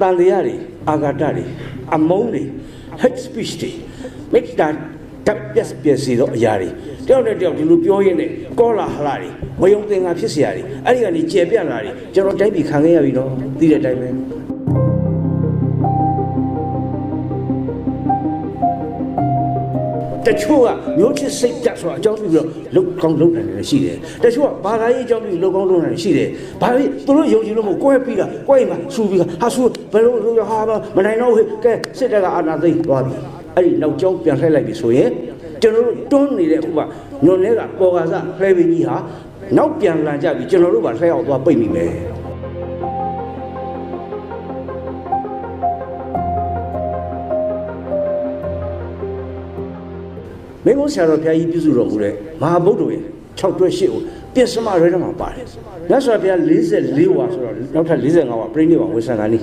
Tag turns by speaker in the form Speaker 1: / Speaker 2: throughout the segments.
Speaker 1: တန်တရားတွေအာဂါတတွေအမုန်းတွေ hate speech တွေမိတ္တာတပ်ပြက်ပြက်စီတော့အရာတွေတယောက်နဲ့တယောက်ဒီလိုပြောရင်းနဲ့ကောလာဟလာတွေမယုံသင်္ကာဖြစ်စရာတွေအဲ့ဒီကနေကျေပြန့်လာတွေကျွန်တော်တိုက်ပြီးခံခဲ့ရပြီတော့သိတဲ့အတိုင်းပဲ တချို့ကမျိုးချစ်စိတ်တက်ဆိုတာအကြောင်းပြုပြီးတော့လုတ်ကောင်းလုတ်တယ်လည်းရှိတယ်တချို့ကဘာသာရေးအကြောင်းပြုလုတ်ကောင်းလုတ်တယ်ရှိတယ်ဘာဖြစ်သူတို့ယုံကြည်လို့မဟုတ်ကွဲပြီးတာကွဲမှာဆူပြီးတာဟာဆူဘယ်လိုလိုဟာမနိုင်တော့ဟဲ့ကဲစစ်တပ်ကအာဏာသိမ်းသွားပြီအဲ့ဒီနောက်ကျောင်းပြန်လှည့်လိုက်ပြီဆိုရင်ကျွန်တော်တို့တွန်းနေတဲ့အခုကညွန်တွေကပေါ်ကားစလှည့်ပြီးကြီးဟာနောက်ပြန်လာကြပြီကျွန်တော်တို့ကလှည့်အောင်သွားပိတ်မိမယ် မင်းကုန်းဆရာတော်ဘုရားကြီးပြုစုတော်မူတဲ့မဟာဗုဒ္ဓရဲ့6တွဲ8ကိုပြစ္ဆမရဲထဲမှာပါတယ်မြတ်စွာဘုရား44ဝါဆိုတော့နောက်ထပ်45ဝါပြိဋိဘံဝေဆံကဏီ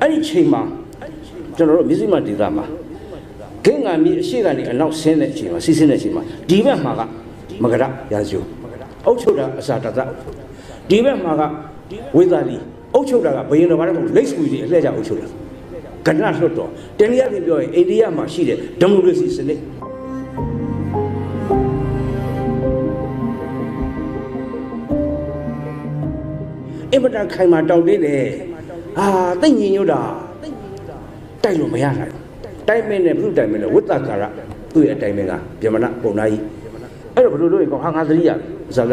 Speaker 1: အဲ့ဒီချိန်မှာကျွန်တော်တို့မြစ်စိမဒေသမှာဂင်္ဂာမြေအရှိကနေအနောက်ဆင်းတဲ့အချိန်မှာစီးဆင်းတဲ့အချိန်မှာဒီဘက်မှာကမကရရာဇုအုတ်ချုပ်တာအစာတသဒီဘက်မှာကဝေသာလီအုတ်ချုပ်တာကဘယင်တော်ဘာလဲမဟုတ်လိတ်ဆွေတွေအလှည့်ကြအုတ်ချုပ်တာကဏ္ဍလွတ်တော်တနည်းအားဖြင့်ပြောရင်အိန္ဒိယမှာရှိတဲ့ဒီမိုကရေစီစနစ် အင်မတန်ခိုင်မာတောက်သေးတယ်ဟာတိတ်ညင်ညွတ်တာတိုက်လို့မရနိုင်ဘူးတိုက်မင်းနဲ့ဘုတိုက်မင်းနဲ့ဝိတ္တကာရသူ့ရဲ့အတိုင်းမင်းကဗြဟ္မဏပုံနာကြီးအဲ့တော့ဘယ်လိုလုပ်ရင်ကောင်းဟာငါသတိရဇာလ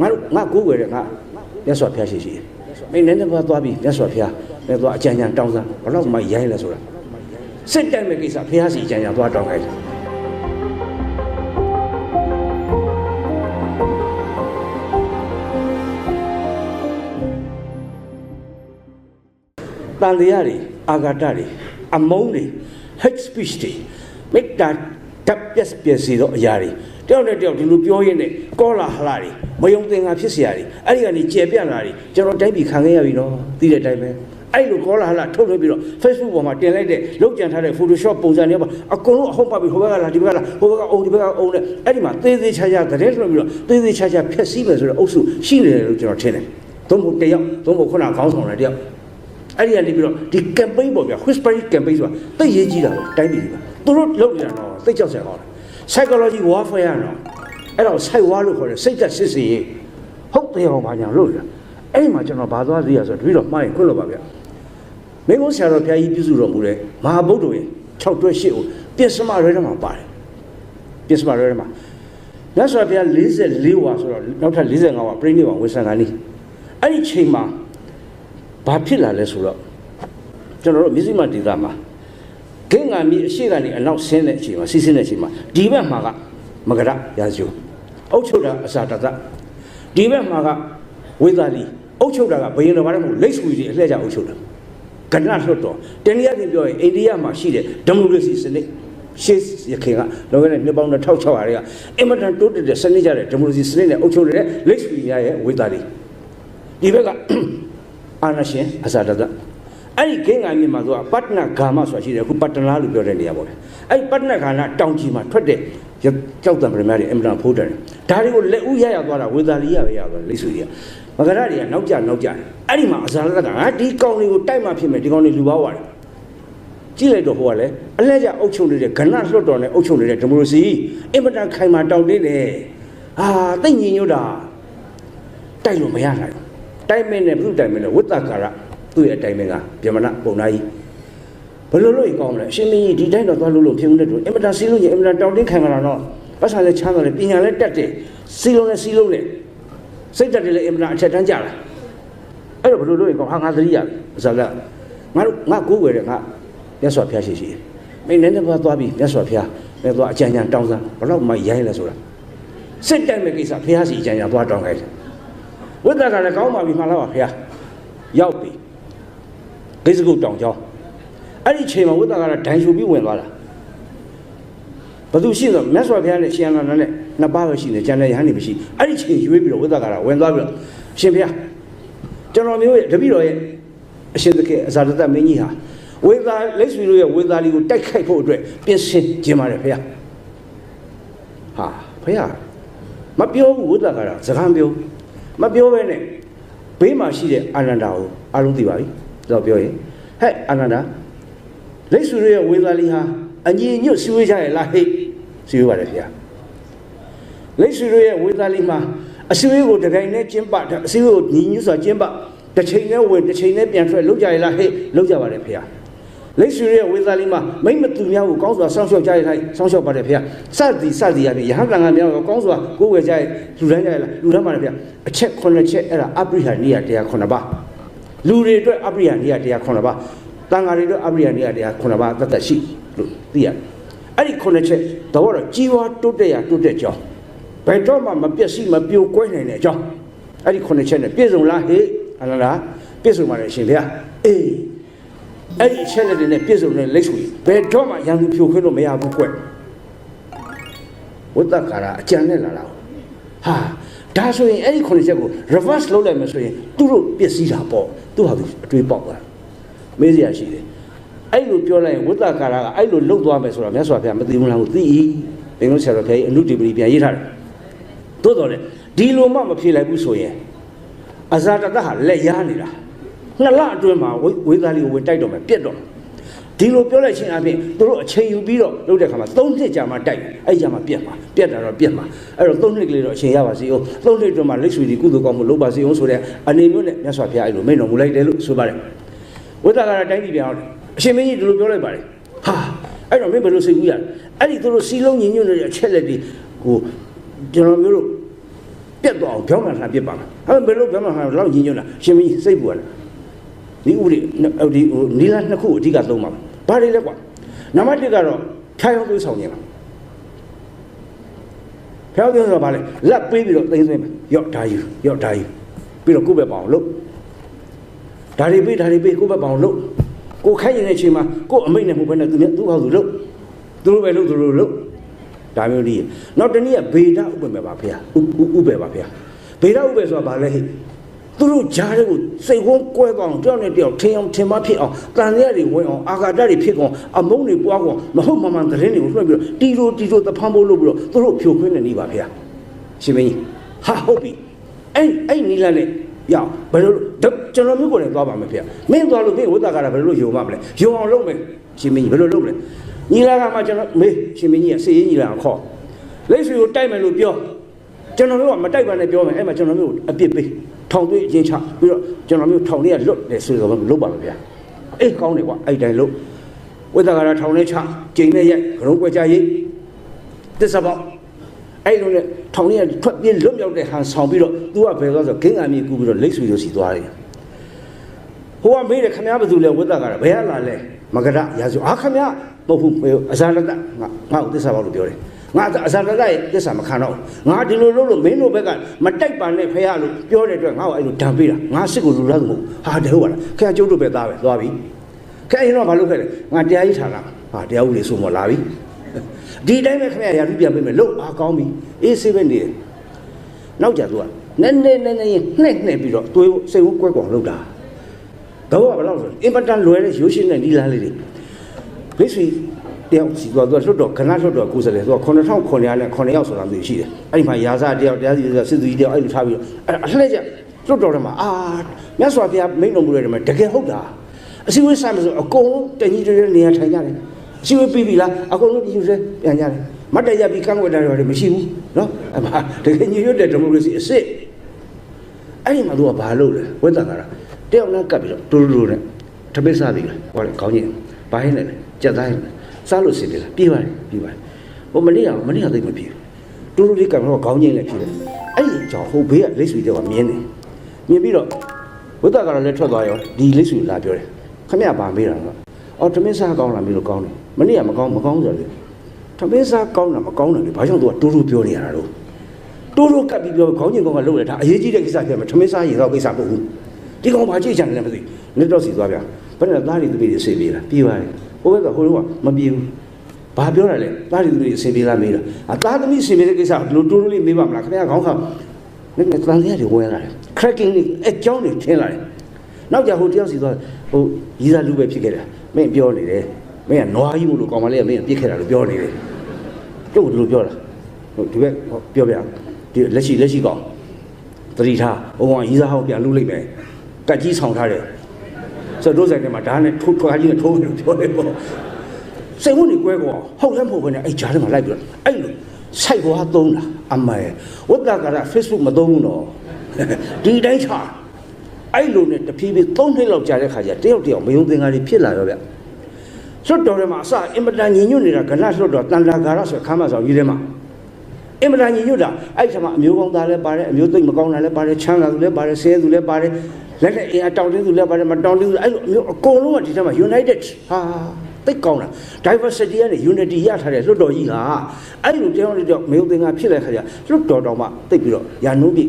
Speaker 1: ငါတို့ငါကိုးွယ်တဲ့ငါမြတ်စွာဘုရားရှိရှိမင်းနည်းနည်းပါသွားပြီးမြတ်စွာဘုရားနဲ့သွားအကြံဉာဏ်တောင်းစမ်းဘလောက်မှရိုင်းလဲဆိုတာစစ်တိုက်မဲ့ကိစ္စဘုရားစီအကြံဉာဏ်သွားတောင်းခိုင်းတယ် တန်တရားတွေအာဂါတတွေအမုန်းတွေ hate speech တွေမေတ္တာတပ်ပြက်ပြက်စီတော့အရာတွေတယောက်နဲ့တယောက်ဒီလိုပြောရင်းနဲ့ကောလာဟလာတွေမယုံသင်္ကာဖြစ်စရာတွေအဲ့ဒီကနေကျေပြန့်လာတွေကျွန်တော်တိုက်ပြီးခံခဲ့ရပြီနော်သိတဲ့အတိုင်းပဲအဲ့လိုကောလာဟလာထုတ်ထုတ်ပြီးတော့ Facebook ပေါ်မှာတင်လိုက်တဲ့လောက်ကြံထားတဲ့ Photoshop ပုံစံတွေပါအကုန်လုံးအဟုတ်ပါပြီဟိုဘက်ကလာဒီဘက်ကလာဟိုဘက်ကအုံဒီဘက်ကအုံနဲ့အဲ့ဒီမှာသေးသေးချာချာတရေလွှတ်ပြီးတော့သေးသေးချာချာဖြက်စီးမယ်ဆိုတဲ့အုပ်စုရှိနေတယ်လို့ကျွန်တော်ထင်တယ်သုံးဖို့တယောက်သုံးဖို့ခုနခေါင်းဆောင်တယ်တယောက် အဲ့ဒီကနေပြီးတော့ဒီ campaign ပေါ့ဗျာ whispering campaign ဆိုတာသိရေးကြီးတာပဲတိုင်းပြည်ကသူတို့လုပ်နေတာတော့သိကြောက်စရာကောင်းတယ် psychology warfare ကတော့အဲ့တော့ psych war လို့ခေါ်တယ်စိတ်သက်စစ်စီရေးဟုတ်တယ်အောင်ဘာညာလို့လဲအဲ့ဒီမှာကျွန်တော်ဘာသွားသေးရဆိုတော့တပည့်တော်မှားရင်ခွင့်လို့ပါဗျာမင်းကုန်းဆရာတော်ဘုရားကြီးပြုစုတော်မူတဲ့မဟာဗုဒ္ဓရဲ့6တွဲ8ကိုပြစ္ဆမရဲထဲမှာပါတယ်ပြစ္ဆမရဲထဲမှာမြတ်စွာဘုရား44ဝါဆိုတော့နောက်ထပ်45ဝါပြိဋိဘံဝေဆံကဏီအဲ့ဒီချိန်မှာ ဘာဖြစ်လာလဲဆိုတော့ကျွန်တော်တို့မြစ်စိမဒေသမှာဂင်္ဂာမြေအရှိကနေအနောက်ဆင်းတဲ့အချိန်မှာစီးဆင်းတဲ့အချိန်မှာဒီဘက်မှာကမကရရာဇုအုတ်ချုပ်တာအစာတသဒီဘက်မှာကဝေသာလီအုတ်ချုပ်တာကဘယင်တော်ဘာလဲမဟုတ်လိတ်ဆွေတွေအလှည့်ကြအုတ်ချုပ်တာကဏ္ဍလွတ်တော်တနည်းအားဖြင့်ပြောရင်အိန္ဒိယမှာရှိတဲ့ဒီမိုကရေစီစနစ်ရှေးရခင်ကလောကနဲ့နှစ်ပေါင်း1600ရာကအင်မတန်တိုးတက်တဲ့စနစ်ကြတဲ့ဒီမိုကရေစီစနစ်နဲ့အုတ်ချုပ်တဲ့လိတ်ဆွေများရဲ့ဝေသာလီဒီဘက်က အာနာရှင်အစာတသအဲ့ဒီဂင်္ဂါမြေမှာသူကပတ္တနာဂါမဆိုတာရှိတယ်အခုပတ္တနာလို့ပြောတဲ့နေရာပေါ့လေအဲ့ဒီပတ္တနာဂါနာတောင်ကြီးမှာထွက်တဲ့ကြောက်တံပရမတွေအင်မတန်ဖိုးတယ်ဒါတွေကိုလက်ဦးရရသွားတာဝေသာလီရပဲရသွားလိတ်ဆွေကြီးကမဂရတွေကနောက်ကျနောက်ကျတယ်အဲ့ဒီမှာအစာတသကငါဒီကောင်တွေကိုတိုက်မှဖြစ်မယ်ဒီကောင်တွေလူပါဝရတယ်ကြည့်လိုက်တော့ဟိုကလည်းအလဲကျအုပ်ချုပ်နေတဲ့ကဏ္ဍလွတ်တော်နဲ့အုပ်ချုပ်နေတဲ့ဒီမိုကရေစီအင်မတန်ခိုင်မာတောင်းတင်းတယ်ဟာတိတ်ညင်ညွတ်တာတိုက်လို့မရနိုင်ဘူး တိုက်မင်းနဲ့ဘုတိုက်မင်းနဲ့ဝိတ္တကာရသူ့ရဲ့အတိုင်းမင်းကဗြဟ္မဏပုံနာကြီးဘယ်လိုလုပ်ရင်ကောင်းမလဲအရှင်မင်းကြီးဒီတိုင်းတော့သွားလို့လို့ဖြစ်မှုနဲ့တူအင်မတန်စီးလို့ရင်အင်မတန်တောင်းတင်းခံကြတာတော့ပတ်စာလည်းချမ်းသာတယ်ပညာလည်းတက်တယ်စီးလုံးလည်းစီးလုံးတယ်စိတ်တက်တယ်လည်းအင်မတန်အထက်တန်းကြလာအဲ့တော့ဘယ်လိုလုပ်ရင်ကောင်းဟာငါသတိရပြီဇာလငါတို့ငါကိုးွယ်တဲ့ငါမြတ်စွာဘုရားရှိရှိမင်းနည်းနည်းပါသွားပြီးမြတ်စွာဘုရားနဲ့သွားအကြံဉာဏ်တောင်းစမ်းဘယ်တော့မှရိုင်းလဲဆိုတာစိတ်တက်မဲ့ကိစ္စဘုရားစီအကြံဉာဏ်သွားတောင်းခိုင်းတယ် ဝိသကလည်းကောင်းပါပြီမှန်လားပါခင်ဗျာရောက်ပြီဂိစကုတ်တောင်ကျောင်းအဲ့ဒီချိန်မှာဝိသကလည်းဒိုင်ရှူပြီးဝင်သွားတာဘသူရှိတော့မြတ်စွာဘုရားနဲ့ရှင်အနန္ဒနဲ့နှစ်ပါးပဲရှိနေကျန်တဲ့ယဟန်နေမရှိအဲ့ဒီချိန်ရွေးပြီးတော့ဝိသကလည်းဝင်သွားပြီးတော့ရှင်ဘုရားကျွန်တော်မျိုးရဲ့တပည့်တော်ရဲ့အရှင်သခင်အဇာတတမင်းကြီးဟာဝေသာလက်ဆွေတို့ရဲ့ဝေသာလီကိုတိုက်ခိုက်ဖို့အတွက်ပြင်ဆင်ခြင်းပါတယ်ဘုရားဟာဘုရားမပြောဘူးဝိသကလည်းစကားမပြောဘူး မပြောဘဲနဲ့ဘေးမှာရှိတဲ့အာနန္ဒာကိုအားလုံးသိပါပြီ။ဒါပြောရင်ဟဲ့အာနန္ဒာလိတ်ဆွေတို့ရဲ့ဝေသာလီဟာအညီညွတ်စည်းဝေးကြရဲ့လားဟဲ့စည်းဝေးပါတယ်ဗျာလိတ်ဆွေတို့ရဲ့ဝေသာလီမှာအစည်းအဝေးကိုတကိုင်နဲ့ကျင်းပအစည်းအဝေးကိုညီညွတ်စွာကျင်းပတစ်ချိန်နဲ့ဝင်တစ်ချိန်နဲ့ပြန်ထွက်လုပ်ကြရလားဟဲ့လုပ်ကြပါတယ်ဗျာ လိတ်ဆွေရဲ့ဝေသာလီမှာမိမ့်မသူများကိုကောင်းစွာစောင့်ရှောက်ကြရထိုင်စောင့်ရှောက်ပါတယ်ဗျာစသည်စသည်ရပြီယဟန်တန်ခါများကိုကောင်းစွာကိုယ်ဝယ်ကြရလူတိုင်းကြရလားလူတိုင်းပါတယ်ဗျာအချက်9ချက်အဲ့ဒါအပရိဟာနိယတရား9ပါးလူတွေအတွက်အပရိဟာနိယတရား9ပါးတန်ဃာတွေအတွက်အပရိဟာနိယတရား9ပါးတသက်ရှိလို့သိရတယ်အဲ့ဒီ9ချက်တော့တော့ကြီးဝါတိုးတက်ရတိုးတက်ကြောင်းဘယ်တော့မှမပြည့်စည်မပြိုကွဲနိုင်တဲ့အကြောင်းအဲ့ဒီ9ချက်နဲ့ပြည့်စုံလားဟေ့အလားလားပြည့်စုံပါတယ်ရှင်ဗျာအေး အဲ့ဒီအချက်လက်တွေနဲ့ပြည့်စုံတဲ့လက်ဆွေဘယ်တော့မှရန်သူဖြိုခွင်းလို့မရဘူးကွဝတ္တကာရအကြံနဲ့လာလာဟာဒါဆိုရင်အဲ့ဒီခုနှစ်ချက်ကို reverse လုပ်လိုက်မယ်ဆိုရင်သူတို့ပျက်စီးတာပေါ့သူဟာသူအတွေးပေါက်တာမေးစရာရှိတယ်အဲ့လိုပြောလိုက်ရင်ဝတ္တကာရကအဲ့လိုလှုပ်သွားမယ်ဆိုတော့မြတ်စွာဘုရားမသိဘူးလားကိုသိ၏ဘင်္ဂဆရာတော်ဘုရားအနုတ္တိပတိပြန်ရေးထားတယ်သို့တော်လေဒီလိုမှမဖြေလိုက်ဘူးဆိုရင်အဇာတတဟာလက်ရနေတာ နှစ်လအတွင်းမှာဝေသားလေးကိုဝင်တိုက်တော့မယ်ပြက်တော့မယ်ဒီလိုပြောလိုက်ခြင်းအပြင်သူတို့အချိန်ယူပြီးတော့လုပ်တဲ့ခါမှာ၃နှစ်ကြာမှတိုက်အဲ့ကြာမှပြက်မှာပြက်တာတော့ပြက်မှာအဲ့တော့၃နှစ်ကလေးတော့အချိန်ရပါစေဦး၃နှစ်တွင်းမှာလက်ဆွေဒီကုသိုလ်ကောင်းမှုလုပ်ပါစေဦးဆိုတဲ့အနေမျိုးနဲ့မြတ်စွာဘုရားအဲ့လိုမိန့်တော်မူလိုက်တယ်လို့ဆိုပါတယ်ဝိသကာရတိုင်းပြည်ပြောင်းတယ်အရှင်မင်းကြီးဒီလိုပြောလိုက်ပါတယ်ဟာအဲ့တော့မင်းဘယ်လိုစိတ်ကူးရလဲအဲ့ဒီသူတို့စီလုံးညီညွတ်နေတဲ့အချက်လက်တွေကိုကျွန်တော်မျိုးတို့ပြက်တော့ပြောင်းမှန်တာပြက်ပါမယ်အဲ့ဘယ်လိုပြောင်းမှန်တာလောက်ညီညွတ်တာရှင်မင်းကြီးစိတ်ပူရတယ် ဒီဥပဒေဒီဟိုနီလာနှစ်ခုအဓိကသုံးပါမယ်ဘာတွေလဲကွာနံပါတ်1ကတော့ဖြားရောသွေးဆောင်နေတာဖြားရောသွေးဆိုတာဘာလဲလက်ပေးပြီးတော့သိမ်းသွင်းမယ်ရော့ဓာယူရော့ဓာယူပြီးတော့ကိုယ့်ဘက်ပအောင်လို့ဓာတွေပေးဓာတွေပေးကိုယ့်ဘက်ပအောင်လို့ကိုခိုင်းရင်တဲ့အချိန်မှာကိုယ့်အမိတ်နဲ့မဟုတ်ဘဲနဲ့သူသူ့ဟောက်သူလို့သူတို့ပဲလို့သူတို့လို့ဒါမျိုးလေးနောက်တနည်းကဗေဒဥပ္ပေပါဖေ။ဥဥပ္ပေပါဖေ။ဗေဒဥပ္ပေဆိုတာဘာလဲဟိ သူတို့ဂျားတွေကိုစိတ်ဝန်းကွဲသွားအောင်တယောက်နဲ့တယောက်ထင်အောင်ထင်မဖြစ်အောင်တန်ရတွေဝင်အောင်အာဃာတတွေဖြစ်အောင်အမုန်းတွေပွားအောင်မဟုတ်မမှန်သတင်းတွေကိုလွှဲပြီးတော့တီလိုတီလိုသဖမ်းဖို့လုပ်ပြီးတော့သူတို့ဖြိုခွင်းနေနေပါဗျာရှင်မင်းကြီးဟာဟုတ်ပြီအဲ့အဲ့နီလာနဲ့ရအောင်ဘယ်လိုကျွန်တော်မျိုးကိုလည်းသွားပါမယ်ဗျာမင်းသွားလို့မင်းဝိသကာရဘယ်လိုယုံမှမလဲယုံအောင်လုပ်မယ်ရှင်မင်းကြီးဘယ်လိုလုပ်မလဲညီလာကမှကျွန်တော်မေးရှင်မင်းကြီးကစေရေးညီလာခေါ်လက်ဆွေကိုတိုက်မယ်လို့ပြောကျွန်တော်မျိုးကမတိုက်ပါနဲ့ပြောမယ်အဲ့မှာကျွန်တော်မျိုးအပြစ်ပေး ထောင်သွေးအချင်းချပြီးတော့ကျွန်တော်မျိုးထောင်ထဲကလွတ်တယ်ဆိုတော့လုတ်ပါမယ်ဗျာအေးကောင်းတယ်ကွာအဲ့တိုင်းလုတ်ဝိသကာရထောင်ထဲချကျိန်နဲ့ရိုက်ခရုံးကွက်ကြရိတ်တစ္ဆပေါအဲ့လိုနဲ့ထောင်ထဲကထွက်ပြေးလွတ်မြောက်တဲ့ဟန်ဆောင်ပြီးတော့သူကဘယ်သွားဆိုဂင်းအမြေကူပြီးတော့လိတ်ဆွေလို့စီသွားတယ်ဟိုကမေးတယ်ခမည်းဘာသူလဲဝိသကာရဘယ်ကလာလဲမကရရာဇူအာခမည်းမဟုတ်ဘူးအဇာလတငါငါ့ကိုတစ္ဆပေါလို့ပြောတယ် ငါအစရကရဲ့သစ္စာမခံတော့ငါဒီလိုလုပ်လို့မင်းတို့ဘက်ကမတိုက်ပါနဲ့ဖះလို့ပြောတဲ့အတွက်ငါ့ကိုအဲ့လိုဒဏ်ပေးတာငါစစ်ကိုလူလားသူမဟုတ်ဟာတဲ့ဟုတ်ပါလားခင်ဗျာကျုပ်တို့ပဲသားပဲသွားပြီခင်ဗျာရင်တော့ဘာလုပ်ခဲ့လဲငါတရားကြီးဌာနဟာတရားဥပဒေဆိုမှလာပြီဒီတိုင်းပဲခင်ဗျာရာထူးပြန်ပေးမယ်လို့အားကောင်းပြီအေးဆေးပဲနေတယ်နောက်ကြသူကနည်းနည်းနည်းနည်းနှက်နှက်ပြီးတော့သွေးစိတ်ဝကွက်ကောင်လုပ်တာတော့ဘယ်လောက်ဆိုအင်ပတန်လွယ်တဲ့ရိုးရှင်းတဲ့နီလာလေးတွေမိတ်ဆွေ တယောက်စီသွားသူကလွတ်တော်ခဏလွတ်တော်ကိုယ်စားလှယ်သူက9900နဲ့9ယောက်ဆိုတာမျိုးရှိတယ်အဲ့ဒီမှာရာဇတယောက်တရားစီစစ်သူကြီးတယောက်အဲ့လိုထားပြီးတော့အဲ့အလှည့်ကျလွတ်တော်ထဲမှာအာမြတ်စွာဘုရားမိန့်တော်မူတဲ့ထဲမှာတကယ်ဟုတ်တာအစည်းအဝေးဆိုင်မှာဆိုအကုန်လုံးတညီတွေနေရာထိုင်ကြတယ်အစည်းအဝေးပြီးပြီလားအကုန်လုံးပြည်သူတွေပြန်ကြတယ်မတ်တရပြီးကန့်ကွက်တာတွေမရှိဘူးနော်အမတကယ်ညီရွတ်တဲ့ဒီမိုကရေစီအစ်စ်အဲ့ဒီမှာသူကဘာလုပ်လဲဝိသကာရတယောက်နဲ့ကပ်ပြီးတော့တူတူနဲ့တပိတ်စားပြီလားဟောလေခေါင်းကြီးဘာဟင်းလဲကြက်သားဟင်း စားလို့စင်တယ်လားပြေးပါတယ်ပြေးပါတယ်ဟိုမနေ့ကမနေ့ကသိမပြေဘူးတူတူလေးကံတော့ခေါင်းချင်းလည်းဖြစ်တယ်အဲ့ဒီကြောင့်ဟိုဘေးကလက်ဆွေတွေကမြင်းနေမြင်ပြီးတော့ဝိသကတော့လည်းထွက်သွားရောဒီလက်ဆွေလာပြောတယ်ခမရပါမေးတာကအော်ထမင်းစားကောင်းလားမေးလို့ကောင်းတယ်မနေ့ကမကောင်းမကောင်းဆိုတယ်ထမင်းစားကောင်းတာမကောင်းတယ်လေဘာကြောင့်သူကတူတူပြောနေရတာတော့တိုးတိုးကပ်ပြီးပြောခေါင်းချင်းကောင်ကလှုပ်ရတာအရေးကြီးတဲ့ကိစ္စဖြစ်မှာထမင်းစားရေတော့ကိစ္စမဟုတ်ဘူးဒီကောင်ဘာကြည့်ချင်တယ်လဲမသိနှစ်တော့စီသွားပြန်ဘယ်နဲ့သားတွေသူတွေဆေးပေးလားပြေးပါတယ် ဟိုဘက်ကဟိုတော့မပြေဘူးဘာပြောတာလဲသားတွေသူတွေအဆင်ပြေလားမေးတာအသားသမီးအဆင်ပြေတဲ့ကိစ္စဘလို့တိုးတိုးလေးမေးပါမလားခင်ဗျာခေါင်းခါနည်းနည်းတန်တရားတွေဝင်လာတယ် cracking တွေအကြောင်းတွေထင်းလာတယ်နောက်ကြဟိုတယောက်စီသွားဟိုရီးစားလူပဲဖြစ်ခဲ့တာမင်းပြောနေတယ်မင်းကနွားကြီးမို့လို့ကောင်မလေးကမင်းပြစ်ခဲ့တာလို့ပြောနေတယ်တို့ဒီလိုပြောတာဟိုဒီဘက်ပြောပြဒီလက်ရှိလက်ရှိကောင်တတိထားဟိုကောင်ရီးစားဟောင်းပြန်လူလိုက်မယ်ကတ်ကြီးဆောင်ထားတယ် ဆိုတော့တို့ဆိုင်ထဲမှာဒါနဲ့ထိုးထွားကြီးနဲ့ထိုးတယ်လို့ပြောတယ်ပေါ့စိတ်ဝင်နေကွဲကောဟုတ်လည်းမဟုတ်ဘဲနဲ့အဲ့ဂျားထဲမှာလိုက်ပြီးတော့အဲ့လိုစိုက်ဘွားသုံးတာအမေဝတ်တာကရ Facebook မသုံးဘူးတော့ဒီတိုင်းချအဲ့လိုနဲ့တဖြည်းဖြည်း၃နှစ်လောက်ကြာတဲ့ခါကျတယောက်တယောက်မယုံသင်္ကာတွေဖြစ်လာရောဗျလွတ်တော်ထဲမှာအစအင်မတန်ညင်ညွတ်နေတာကဏလွတ်တော်တန်လာဂါရဆိုခမ်းမဆောင်ကြီးထဲမှာ အင်မတန်ညီညွတ်တာအဲ့ဒီမှာအမျိုးကောင်းသားလည်းပါတယ်အမျိုးသိမ့်မကောင်းတာလည်းပါတယ်ချမ်းသာသူလည်းပါတယ်ဆဲသူလည်းပါတယ်လက်နဲ့အင်အတောင်တင်းသူလည်းပါတယ်မတောင်တင်းသူအဲ့လိုအမျိုးအကုန်လုံးကဒီထဲမှာ united ဟာသိကောင်းတာ diversity ကနေ unity ရထားတဲ့လွတ်တော်ကြီးဟာအဲ့လိုတောင်းလို့တော့မယုံသင်္ကာဖြစ်တဲ့ခါကျလွတ်တော်တော်မှသိပြီးတော့ရာနှုန်းပြ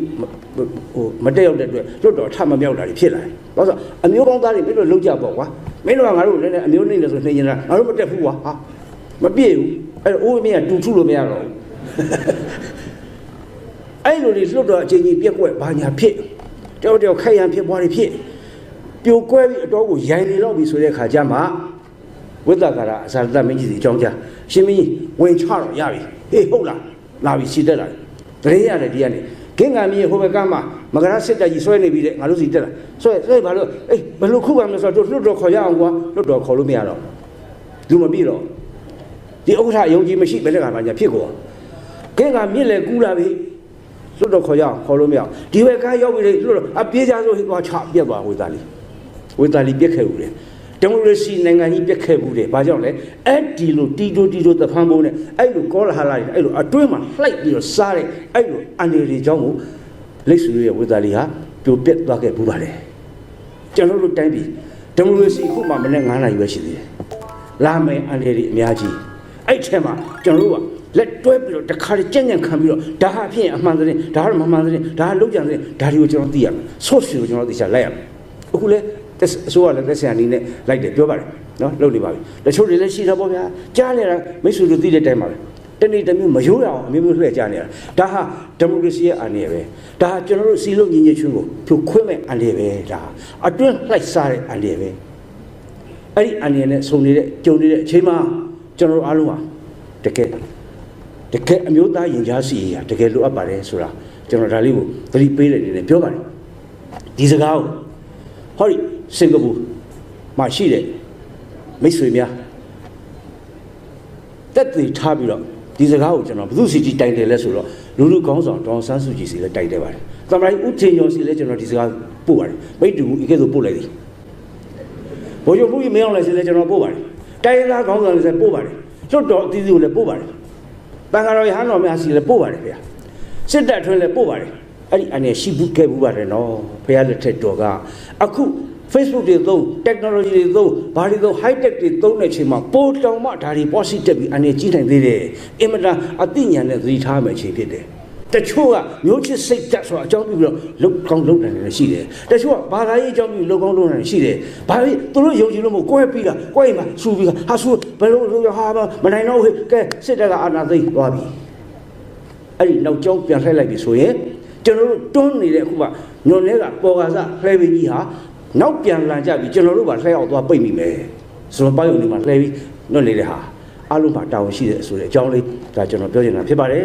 Speaker 1: ဟိုမတက်ရောက်တဲ့အတွက်လွတ်တော်ထမမြောက်တာတွေဖြစ်လာတယ်ဘာလို့ဆိုအမျိုးကောင်းသားတွေမင်းတို့လုံးကြပေါ့ကွာမင်းတို့ကငါတို့လည်းအမျိုးနေတယ်ဆိုနှိမ့်နေတာငါတို့မတက်ဘူးကွာဟာမပြည့်ဘူးအဲ့တော့အိုးမင်းကတူထုလို့မရတော့ဘူး အဲ့လိုတွေလွတ်တော့အချိန်ကြီးပြက်ကွက်ဘာညာဖြစ်တယောက်တယောက်ခိုက်ရန်ဖြစ်ပွားတွေဖြစ်ပြိုကွဲပြီးအတော်ကိုရိုင်နေတော့ပြီဆိုတဲ့ခါကျမှဝိသကာရအစာတမင်းကြီးစီအကြောင်းကြားရှင်မင်းကြီးဝင်ချတော့ရပြီဟေးဟုတ်လားလာပြီစီတက်လာတယ်တရေရတယ်ဒီကနေကင်းကံမြေဟိုဘက်ကမှမကရစစ်တက်ကြီးဆွဲနေပြီတဲ့ငါတို့စီတက်လာဆွဲဆွဲဘာလို့အေးဘယ်လိုခုပါမလဲဆိုတော့လွတ်တော်ခေါ်ရအောင်ကွာလွတ်တော်ခေါ်လို့မရတော့လူမပြည့်တော့ဒီဥက္ကဋ္ဌယုံကြည်မရှိဘယ်နဲ့ကမှညာဖြစ်ကော ကင်းကမြင့်လေကူးလာပြီလွတ်တော့ခေါ်ရအောင်ခေါ်လို့မရအောင်ဒီဘက်ကားရောက်ပြီလေလွတ်တော့အပြေးကြဆိုဟိသွားချပြက်သွားဝေသားလီဝေသားလီပြက်ခဲ့ဦးတယ်ဒီမိုကရေစီနိုင်ငံကြီးပြက်ခဲ့ဘူးတယ်ဘာကြောင့်လဲအဲ့ဒီလိုတီတိုတီတိုတဖန်ပုံးနဲ့အဲ့လိုကောလာဟလာတွေအဲ့လိုအတွင်းမှာလှိုက်ပြီးတော့စားတဲ့အဲ့လိုအန်ဒီတွေကြောင့်ကိုလက်ဆွေရဲ့ဝေသားလီဟာပြိုပြက်သွားခဲ့ဘူးပါတယ်ကျွန်တော်တို့တိုင်းပြည်ဒီမိုကရေစီခုမှမနေ့9နာရီပဲရှိသေးတယ်လာမယ်အန်ဒီတွေအများကြီးအဲ့ထဲမှာကျွန်တော်တို့က လက်တွဲပြီးတော့တခါတည်းကြံ့ကြံ့ခံပြီးတော့ဒါဟာဖြစ်ရင်အမှန်သတင်းဒါဟာမမှန်သတင်းဒါဟာလုံးကြံသတင်းဒါတွေကိုကျွန်တော်သိရမယ် source ကိုကျွန်တော်သိချလိုက်ရမယ်အခုလဲတက်အစိုးရလည်းသက်ဆိုင်အနေနဲ့လိုက်တယ်ပြောပါတယ်နော်လုပ်နေပါပြီတချို့တွေလည်းရှိတာပေါ့ဗျာကြားနေတာမိတ်ဆွေတို့သိတဲ့အတိုင်းပါပဲတနေ့တစ်မျိုးမရိုးရအောင်အမျိုးမျိုးလှည့်ကြနေတာဒါဟာဒီမိုကရေစီရဲ့အနေပဲဒါဟာကျွန်တော်တို့စီလုံးညီညွတ်ချင်းကိုဖြိုခွင်းမဲ့အနေပဲဒါအတွင်းလှိုက်စားတဲ့အနေပဲအဲ့ဒီအနေနဲ့ဆုံနေတဲ့ကြုံနေတဲ့အချိန်မှာကျွန်တော်တို့အားလုံးဟာတကယ် တကယ်အမျိုးသားရင်ကြားစီရတကယ်လိုအပ်ပါတယ်ဆိုတာကျွန်တော်ဒါလေးကိုသတိပေးတဲ့အနေနဲ့ပြောပါတယ်ဒီစကားကိုဟောဒီစင်ကာပူမှာရှိတဲ့မိတ်ဆွေများတက်တည်ထားပြီးတော့ဒီစကားကိုကျွန်တော်ဘုသူစီကြီးတိုင်တယ်လဲဆိုတော့လူလူကောင်းဆောင်တောင်ဆန်းစုကြည်စီလည်းတိုင်တယ်ပါတယ်။သမရိုင်းဦးထင်ကျော်စီလည်းကျွန်တော်ဒီစကားပို့ပါတယ်။မိတ်တူဤကဲ့သို့ပို့လိုက်သည်။ဘိုးချုပ်မှုကြီးမင်းအောင်လည်းစီလည်းကျွန်တော်ပို့ပါတယ်။တိုင်းရင်းသားကောင်းဆောင်လည်းပို့ပါတယ်။လွတ်တော်အသီးသီးကိုလည်းပို့ပါတယ်။ တန်ဃာတော်ရဟန်းတော်များစီလည်းပို့ပါတယ်ဗျာစစ်တပ်ထွင်းလည်းပို့ပါတယ်အဲ့ဒီအနေရှိဘူးခဲ့ဘူးပါတယ်နော်ဘုရားလက်ထက်တော်ကအခု Facebook တွေသုံး technology တွေသုံးဘာတွေသုံး high tech တွေသုံးတဲ့အချိန်မှာပိုတောင်မှဒါတွေ positive ပြီးအနေကြီးနိုင်သေးတယ်အင်မတန်အသိဉာဏ်နဲ့သတိထားမယ်အချိန်ဖြစ်တယ် တချို့ကမျိုးချစ်စိတ်တက်ဆိုတာအကြောင်းပြုပြီးတော့လုတ်ကောင်းလုတ်နိုင်တယ်ရှိတယ်တချို့ကဘာသာရေးအကြောင်းပြုလုတ်ကောင်းလုတ်နိုင်တယ်ရှိတယ်ဘာဖြစ်သူတို့ယုံကြည်လို့မဟုတ်ကိုယ်ပြီးတာကိုယ်အိမ်မှာစူပြီးတာဟာစူဘယ်လိုလုပ်ရဟာမနိုင်တော့ဟဲ့ကဲစစ်တပ်ကအာဏာသိမ်းသွားပြီအဲ့ဒီနောက်ကျောင်းပြန်လှည့်လိုက်ပြီဆိုရင်ကျွန်တော်တို့တွန်းနေတဲ့အခုကညွန်လေးကပေါ်ကားစလှဲပင်ကြီးဟာနောက်ပြန်လာကြပြီကျွန်တော်တို့ကလှဲအောင်သွားပိတ်မိမယ်ဆိုတော့ပိုင်းုံဒီမှာလှဲပြီးညွန်နေတဲ့ဟာအလုံးမှာတာဝန်ရှိတဲ့ဆိုတဲ့အကြောင်းလေးဒါကျွန်တော်ပြောချင်တာဖြစ်ပါတယ်